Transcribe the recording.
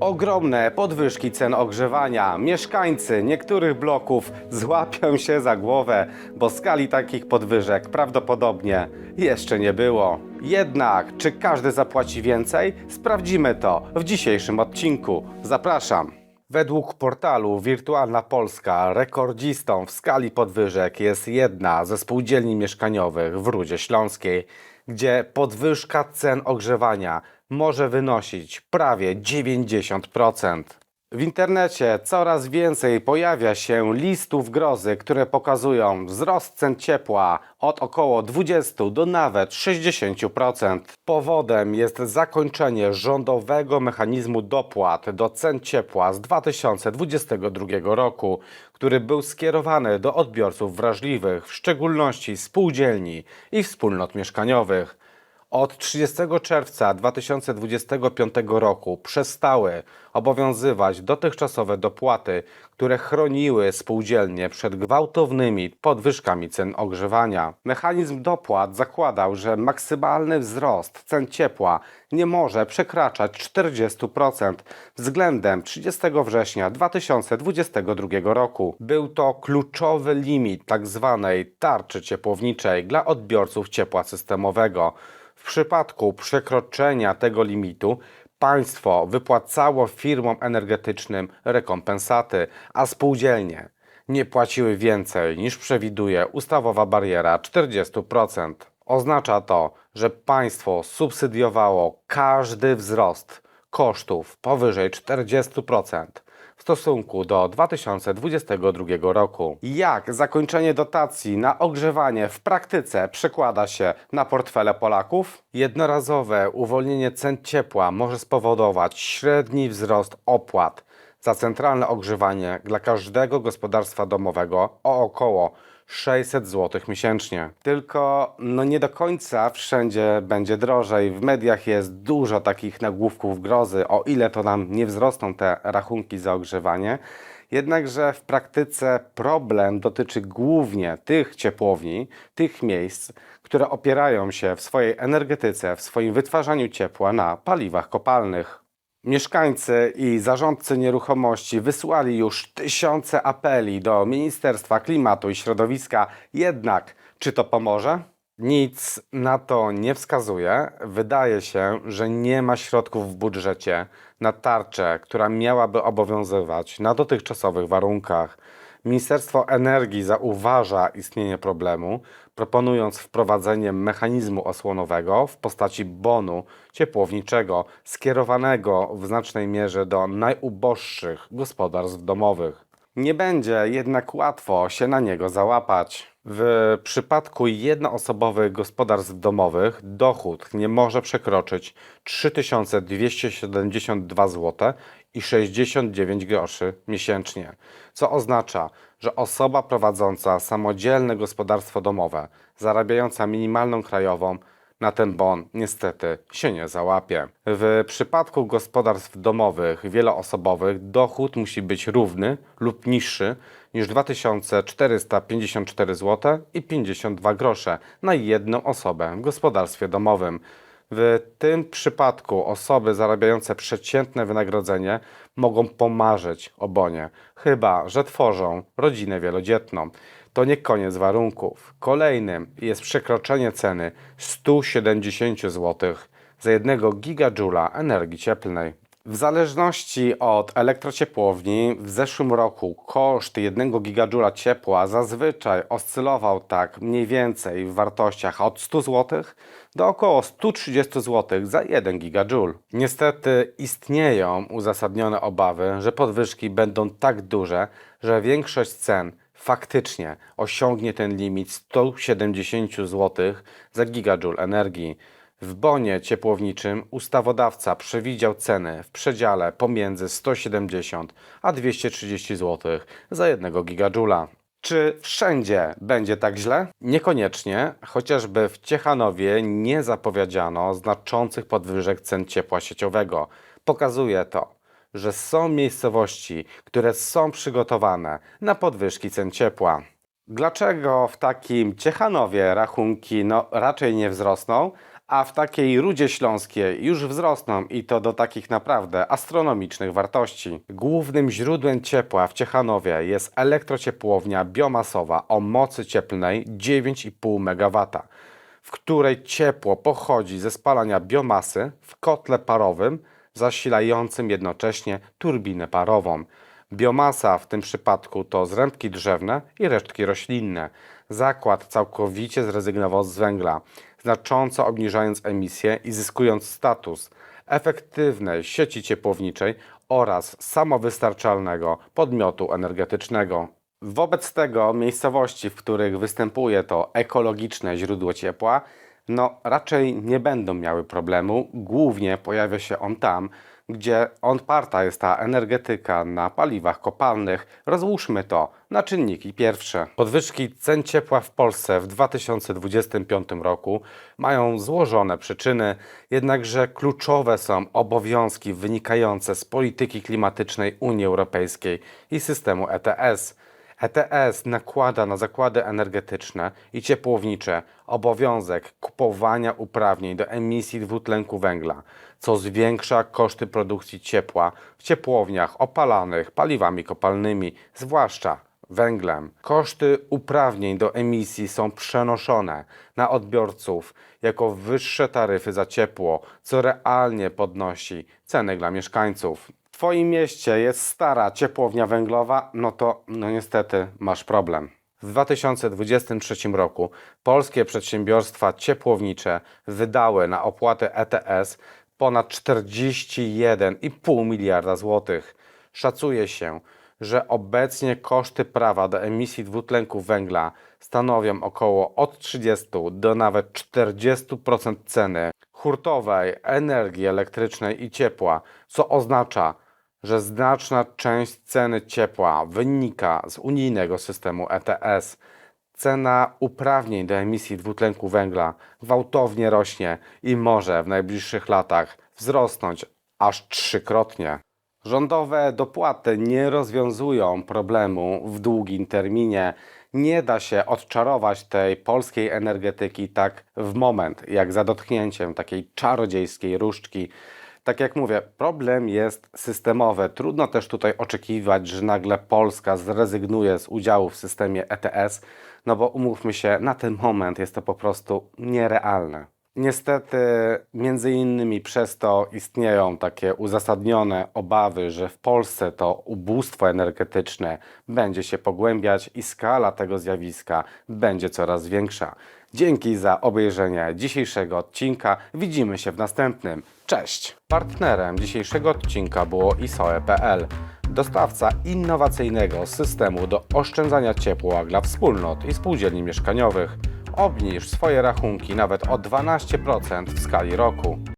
Ogromne podwyżki cen ogrzewania. Mieszkańcy niektórych bloków złapią się za głowę, bo skali takich podwyżek prawdopodobnie jeszcze nie było. Jednak, czy każdy zapłaci więcej? Sprawdzimy to w dzisiejszym odcinku. Zapraszam. Według portalu Wirtualna Polska rekordzistą w skali podwyżek jest jedna ze spółdzielni mieszkaniowych w Rudzie Śląskiej, gdzie podwyżka cen ogrzewania może wynosić prawie 90%. W internecie coraz więcej pojawia się listów grozy, które pokazują wzrost cen ciepła od około 20 do nawet 60%. Powodem jest zakończenie rządowego mechanizmu dopłat do cen ciepła z 2022 roku, który był skierowany do odbiorców wrażliwych, w szczególności spółdzielni i wspólnot mieszkaniowych. Od 30 czerwca 2025 roku przestały obowiązywać dotychczasowe dopłaty, które chroniły spółdzielnie przed gwałtownymi podwyżkami cen ogrzewania. Mechanizm dopłat zakładał, że maksymalny wzrost cen ciepła nie może przekraczać 40% względem 30 września 2022 roku. Był to kluczowy limit tzw. tarczy ciepłowniczej dla odbiorców ciepła systemowego. Przypadku przekroczenia tego limitu państwo wypłacało firmom energetycznym rekompensaty, a spółdzielnie nie płaciły więcej niż przewiduje ustawowa bariera 40%. Oznacza to, że państwo subsydiowało każdy wzrost kosztów powyżej 40% w stosunku do 2022 roku. Jak zakończenie dotacji na ogrzewanie w praktyce przekłada się na portfele Polaków? Jednorazowe uwolnienie cen ciepła może spowodować średni wzrost opłat za centralne ogrzewanie dla każdego gospodarstwa domowego o około 600 zł miesięcznie. Tylko no nie do końca wszędzie będzie drożej. W mediach jest dużo takich nagłówków grozy, o ile to nam nie wzrosną te rachunki za ogrzewanie. Jednakże w praktyce problem dotyczy głównie tych ciepłowni, tych miejsc, które opierają się w swojej energetyce, w swoim wytwarzaniu ciepła na paliwach kopalnych. Mieszkańcy i zarządcy nieruchomości wysłali już tysiące apeli do Ministerstwa Klimatu i Środowiska. Jednak, czy to pomoże? Nic na to nie wskazuje. Wydaje się, że nie ma środków w budżecie na tarczę, która miałaby obowiązywać na dotychczasowych warunkach. Ministerstwo Energii zauważa istnienie problemu, proponując wprowadzenie mechanizmu osłonowego w postaci bonu ciepłowniczego skierowanego w znacznej mierze do najuboższych gospodarstw domowych. Nie będzie jednak łatwo się na niego załapać. W przypadku jednoosobowych gospodarstw domowych dochód nie może przekroczyć 3272 zł i 69 groszy miesięcznie, co oznacza, że osoba prowadząca samodzielne gospodarstwo domowe, zarabiająca minimalną krajową, na ten bon niestety się nie załapie. W przypadku gospodarstw domowych wieloosobowych dochód musi być równy lub niższy niż 2454 zł i 52 grosze na jedną osobę w gospodarstwie domowym. W tym przypadku osoby zarabiające przeciętne wynagrodzenie mogą pomarzyć o bonie, chyba że tworzą rodzinę wielodzietną. To nie koniec warunków. Kolejnym jest przekroczenie ceny 170 zł za 1 gigadżula energii cieplnej. W zależności od elektrociepłowni w zeszłym roku koszt 1 gigadżula ciepła zazwyczaj oscylował tak mniej więcej w wartościach od 100 zł do około 130 zł za 1 gigadżul. Niestety istnieją uzasadnione obawy, że podwyżki będą tak duże, że większość cen faktycznie osiągnie ten limit 170 zł za gigadżul energii. W bonie ciepłowniczym ustawodawca przewidział ceny w przedziale pomiędzy 170 a 230 zł za 1 gigadżula. Czy wszędzie będzie tak źle? Niekoniecznie, chociażby w Ciechanowie nie zapowiedziano znaczących podwyżek cen ciepła sieciowego. Pokazuje to, że są miejscowości, które są przygotowane na podwyżki cen ciepła. Dlaczego w takim Ciechanowie rachunki no, raczej nie wzrosną, a w takiej Rudzie Śląskiej już wzrosną i to do takich naprawdę astronomicznych wartości. Głównym źródłem ciepła w Ciechanowie jest elektrociepłownia biomasowa o mocy cieplnej 9,5 MW, w której ciepło pochodzi ze spalania biomasy w kotle parowym zasilającym jednocześnie turbinę parową. Biomasa w tym przypadku to zrębki drzewne i resztki roślinne. Zakład całkowicie zrezygnował z węgla, znacząco obniżając emisję i zyskując status efektywnej sieci ciepłowniczej oraz samowystarczalnego podmiotu energetycznego. Wobec tego miejscowości, w których występuje to ekologiczne źródło ciepła, no raczej nie będą miały problemu. Głównie pojawia się on tam, gdzie oparta jest ta energetyka na paliwach kopalnych. Rozłóżmy to na czynniki pierwsze. Podwyżki cen ciepła w Polsce w 2025 roku mają złożone przyczyny, jednakże kluczowe są obowiązki wynikające z polityki klimatycznej Unii Europejskiej i systemu ETS. ETS nakłada na zakłady energetyczne i ciepłownicze obowiązek kupowania uprawnień do emisji dwutlenku węgla, co zwiększa koszty produkcji ciepła w ciepłowniach opalanych paliwami kopalnymi, zwłaszcza węglem. Koszty uprawnień do emisji są przenoszone na odbiorców jako wyższe taryfy za ciepło, co realnie podnosi ceny dla mieszkańców. W Twoim mieście jest stara ciepłownia węglowa, no to no niestety masz problem. W 2023 roku polskie przedsiębiorstwa ciepłownicze wydały na opłatę ETS ponad 41,5 miliarda złotych. Szacuje się, że obecnie koszty prawa do emisji dwutlenku węgla stanowią około od 30 do nawet 40% ceny hurtowej energii elektrycznej i ciepła, co oznacza, że znaczna część ceny ciepła wynika z unijnego systemu ETS. Cena uprawnień do emisji dwutlenku węgla gwałtownie rośnie i może w najbliższych latach wzrosnąć aż trzykrotnie. Rządowe dopłaty nie rozwiązują problemu w długim terminie. Nie da się odczarować tej polskiej energetyki tak w moment, jak za dotknięciem takiej czarodziejskiej różdżki. Tak jak mówię, problem jest systemowy. Trudno też tutaj oczekiwać, że nagle Polska zrezygnuje z udziału w systemie ETS, no bo umówmy się, na ten moment jest to po prostu nierealne. Niestety, między innymi przez to istnieją takie uzasadnione obawy, że w Polsce to ubóstwo energetyczne będzie się pogłębiać i skala tego zjawiska będzie coraz większa. Dzięki za obejrzenie dzisiejszego odcinka. Widzimy się w następnym. Cześć! Partnerem dzisiejszego odcinka było isoe.pl, dostawca innowacyjnego systemu do oszczędzania ciepła dla wspólnot i spółdzielni mieszkaniowych. Obniż swoje rachunki nawet o 12% w skali roku.